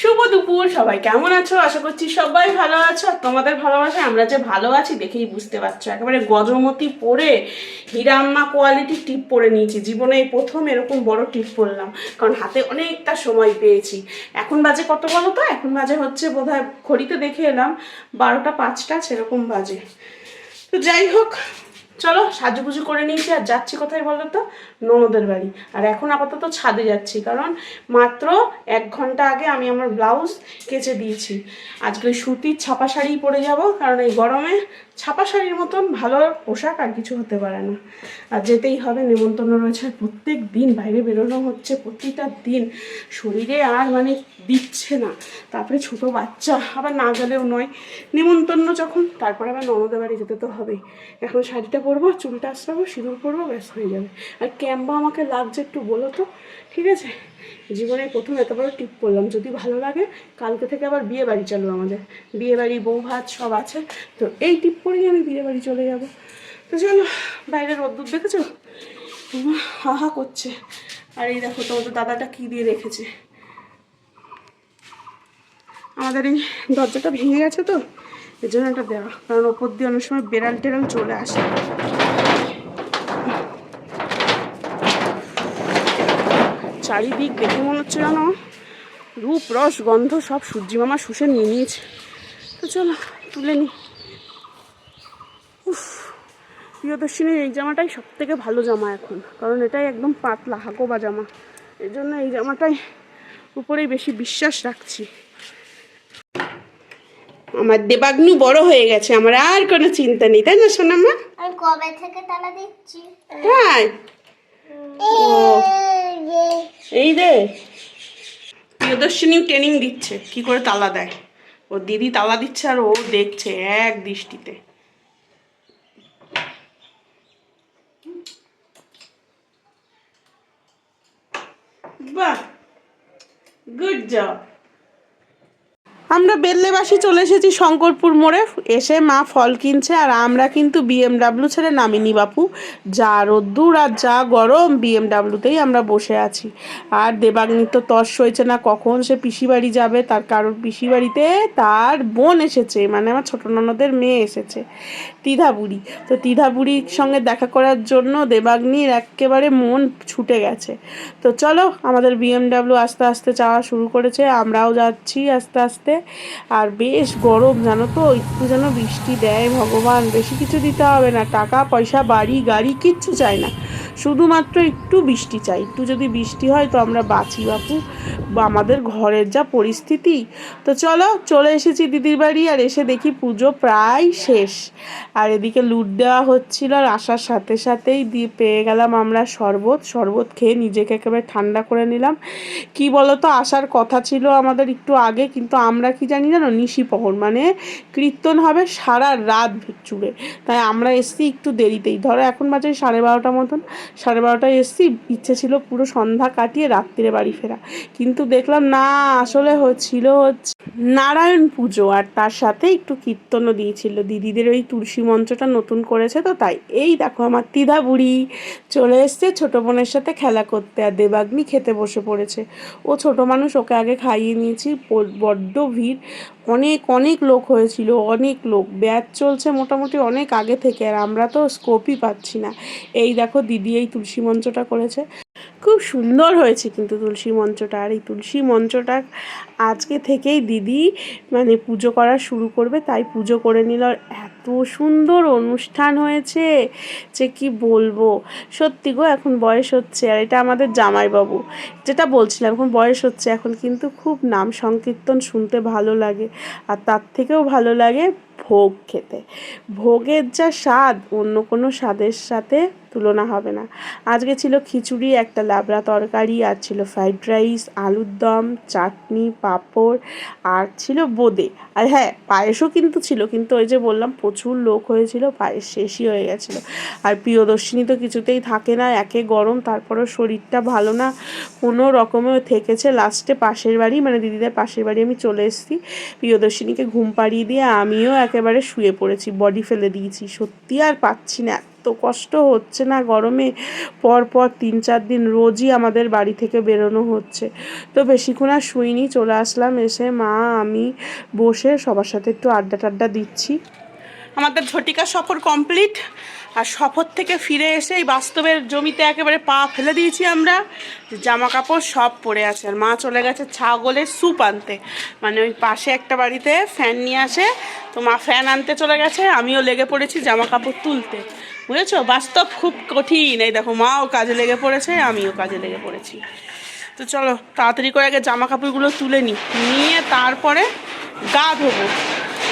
শুভ দুপুর, সবাই কেমন আছো? আশা করছি সবাই ভালো আছো। আর তোমাদের ভালোবাসা আমরা যে ভালো আছি দেখেই বুঝতে পারছ। একেবারে গজমতি পরে হিরাম্মা কোয়ালিটি টিপ পরে নিয়েছি। জীবনে এই প্রথম এরকম বড় টিপ পরলাম। কারণ হাতে অনেকটা সময় পেয়েছি। এখন বাজে কত বলো তো? এখন বাজে হচ্ছে বোধহয় ঘড়িতে দেখে এলাম বারোটা পাঁচটা, সেরকম বাজে। তো যাই হোক চলো সাজুগুজু করে নিয়েছি আর যাচ্ছি কোথায় বলো তো? ননদের বাড়ি। আর এখন আপাতত ছাদে যাচ্ছি, কারণ মাত্র এক ঘণ্টা আগে আমি আমার ব্লাউজ কেচে দিয়েছি। আজকে সুতির ছাপা শাড়ি পরে যাব, কারণ এই গরমে ছাপা শাড়ির মতন ভালো পোশাক আর কিছু হতে পারে না। আর যেতেই হবে, নেমন্তন্ন রয়েছে প্রত্যেক দিন বাইরে বেরোনো হচ্ছে, প্রতিটা দিন। শরীরে আর মানে দিচ্ছে না। তারপরে ছোট বাচ্চা, আবার না গেলেও নয়। নেমন্তন্ন যখন, তারপরে আবার ননদের বাড়ি যেতে তো হবেই। এখন শাড়িটা পরবো, চুলটা আসরাবো সিঁদুর পরবো, ব্যাস, হয়ে যাবে। আর ক্যাম্বা আমাকে লাগছে একটু, বলো তো? ঠিক আছে? জীবনে প্রথম এত বড় টিপ করলাম। যদি ভালো লাগে, কালকে থেকে আবার বিয়ে বাড়ি চলো আমাদের। বিয়ে বাড়ি বউ ভাত, সব আছে। তো এই টিপ পরেই আমি বিয়ে বাড়ি চলে যাব। তো চলো, বাইরে রোদ্দুর দেখেছ? হা হা করছে। আর এই দেখো তোমাদের দাদাটা কী দিয়ে রেখেছে? আমাদের এই দরজাটা ভেঙে গেছে তো? এর জন্য এটা দেওয়া কারণ ওপর দিয়ে অনেক সময় বেড়াল টেরাল চলে আসে। চারিদিক দেখে মনে হচ্ছে যেন রূপ, রস, গন্ধ সব সূর্যি মামা শুষে নিয়ে নিয়েছে। তো চলো, তুলে নি। উফ, প্রিয়দর্শিনীর এই জামাটাই সব থেকে ভালো জামা এখন, কারণ এটাই একদম পাতলা হাকোবা জামা। এই জন্য এই জামাটাই উপরেই বেশি বিশ্বাস রাখছি। আমার দেবাগ্নু বড় হয়ে গেছে আমার আর কোনো চিন্তা নেই তাই না সোনামা? আমি কবে থেকে তালা দিচ্ছি? তাই? এই রে প্রিয়দর্শিনীও ট্রেনিং দিচ্ছে কি করে তালা দেয়? ও দিদি তালা দিচ্ছে আর ও দেখছে এক দৃষ্টিতে। বাহ! গুড জব আমরা বেল্লেবাসী চলে এসেছি শঙ্করপুর মোড়ে। এসে মা ফল কিনছে আর আমরা কিন্তু বিএমডাব্লিউ ছেড়ে নামিনি বাপু। যা রোদ্দুর আর যা গরম বিএমডাব্লিউতেই আমরা বসে আছি। আর দেবাগ্নি তো তর্স হয়েছে না কখন সে পিসি বাড়ি যাবে, তার কারোর পিসি বাড়িতে তার বোন এসেছে মানে আমার ছোট ননদের মেয়ে এসেছে। তিধা বুড়ি। তো তিধা বুড়ির সঙ্গে দেখা করার জন্য দেবাগ্নির একেবারে মন ছুটে গেছে। তো চলো, আমাদের বিএমডাব্লিউ আস্তে আস্তে যাওয়া শুরু করেছে। আমরাও যাচ্ছি আস্তে আস্তে। আর বেশ গরম, জানো তো? একটু যেন বৃষ্টি দেয়, ভগবান। বেশি কিছু দিতে হবে না। টাকা, পয়সা, বাড়ি, গাড়ি, কিচ্ছু চাই না। শুধুমাত্র একটু বৃষ্টি চাই। একটু যদি বৃষ্টি হয় তো আমরা বাঁচি বাপু। বা আমাদের ঘরের যা পরিস্থিতি। তো চলো, চলে এসেছি দিদির বাড়ি আর এসে দেখি পুজো প্রায় শেষ। আর এদিকে লুট দেওয়া হচ্ছিল আর আসার সাথে সাথেই দিয়ে পেয়ে গেলাম আমরা শরবত। শরবত খেয়ে নিজেকে একেবারে ঠান্ডা করে নিলাম। কি বলতো, আসার কথা ছিল আমাদের একটু আগে, কিন্তু আমরা কি জানি জানো, নিশি পহর মানে কীর্তন হবে সারা রাত জুড়ে। তাই আমরা এসছি একটু দেরিতেই। ধরো এখন বাজে সাড়ে বারোটা মতন। সাড়ে বারোটায় এসছি, ইচ্ছে ছিল পুরো সন্ধ্যা কাটিয়ে রাত্রিরে বাড়ি ফেরা। কিন্তু দেখলাম না, আসলে হচ্ছিল হচ্ছে নারায়ণ পুজো আর তার সাথে একটু কীর্তনও দিয়েছিল। দিদিদের ওই তুলসী মঞ্চটা নতুন করেছে তো তাই। এই দেখো আমার তিধা বুড়ি চলে এসছে ছোটো বোনের সাথে খেলা করতে আর দেবাগ্নি খেতে বসে পড়েছে। ও ছোট মানুষ, ওকে আগে খাইয়ে নিয়েছি। বড্ড ভিড়। অনেক অনেক লোক হয়েছিল, অনেক লোক। ব্যাচ চলছে মোটামুটি অনেক আগে থেকে আর আমরা তো স্কোপই পাচ্ছি না। এই দেখো দিদি এই তুলসী মঞ্চটা করেছে। খুব সুন্দর হয়েছে কিন্তু তুলসী মঞ্চটা। আর এই তুলসী মঞ্চটা আজকে থেকেই দিদি মানে পুজো করা শুরু করবে, তাই পুজো করে নিল। এত সুন্দর অনুষ্ঠান হয়েছে যে কি বলব? সত্যি গো, এখন বয়স হচ্ছে। আর এটা আমাদের জামাইবাবু। যেটা বলছিলাম, এখন বয়স হচ্ছে। এখন কিন্তু খুব নাম সংকীর্তন শুনতে ভালো লাগে। আর তার থেকেও ভালো লাগে ভোগ খেতে। ভোগের যা স্বাদ, অন্য কোনো স্বাদের সাথে তুলনা হবে না। আজকে ছিল খিচুড়ি, একটা লাবড়া তরকারি, আর ছিল ফ্রাইড রাইস, আলুর দম, চাটনি, পাঁপড়, আর ছিল বোঁদে। আর হ্যাঁ পায়েসও কিন্তু ছিল, কিন্তু ওই যে বললাম, প্রচুর লোক হয়েছিল, পায়েস শেষই হয়ে গেছিল। আর প্রিয়দর্শিনী তো কিছুতেই থাকে না, একে গরম, তারপরও শরীরটা ভালো না, কোনো রকমেও থেকেছে। লাস্টে পাশের বাড়ি মানে দিদিদের পাশের বাড়ি আমি চলে এসেছি, প্রিয়দর্শিনীকে ঘুম পাড়িয়ে দিয়ে আমিও একেবারে শুয়ে পড়েছি বডি ফেলে দিয়েছি। সত্যি আর পাচ্ছি না, এত কষ্ট হচ্ছে না গরমে। পরপর পর তিন চার দিন রোজই আমাদের বাড়ি থেকে বেরোনো হচ্ছে। তো বেশিক্ষণ আর শুইনি, চলে আসলাম এসে মা, আমি বসে সবার সাথে একটু আড্ডা টাড্ডা দিচ্ছি। আমাদের ঝটিকা সফর কমপ্লিট আর সফর থেকে ফিরে এসে এই বাস্তবের জমিতে একেবারে পা ফেলে দিয়েছি আমরা। জামা কাপড় সব পড়ে আছে আর মা চলে গেছে ছাগলের স্যুপ আনতে। মানে ওই পাশে একটা বাড়িতে ফ্যান নিয়ে আসে। তো মা ফ্যান আনতে চলে গেছে, আমিও লেগে পড়েছি জামা কাপড় তুলতে। বুঝেছ? বাস্তব খুব কঠিন। এই দেখো, মাও কাজে লেগে পড়েছে, আমিও কাজে লেগে পড়েছি। তো চলো, তাড়াতাড়ি করে আগে জামা কাপড়গুলো তুলে নিই নিয়ে তারপরে গা ধোবো,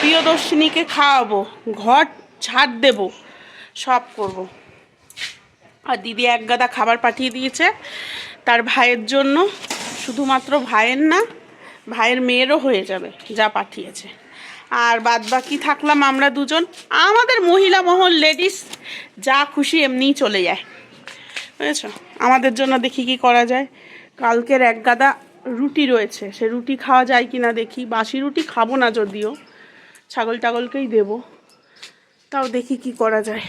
প্রিয়দর্শিনীকে খাওয়াবো, ঘর ছাড় দেবো। সব করব। আর দিদি এক গাদা খাবার পাঠিয়ে দিয়েছে তার ভাইয়ের জন্য। শুধুমাত্র ভাইয়ের না, ভাইয়ের মেয়েরও হয়ে যাবে যা পাঠিয়েছে। আর বাদ বাকি থাকলাম আমরা দুজন। আমাদের মহিলা মহল লেডিস যা খুশি এমনিই চলে যায়। বুঝেছ? আমাদের জন্য দেখি কি করা যায়। কালকের এক গাদা রুটি রয়েছে, সে রুটি খাওয়া যায় কি না দেখি। বাসি রুটি খাব না যদিও। ছাগল টাগলকেই দেবো। তাও দেখি কি করা যায়।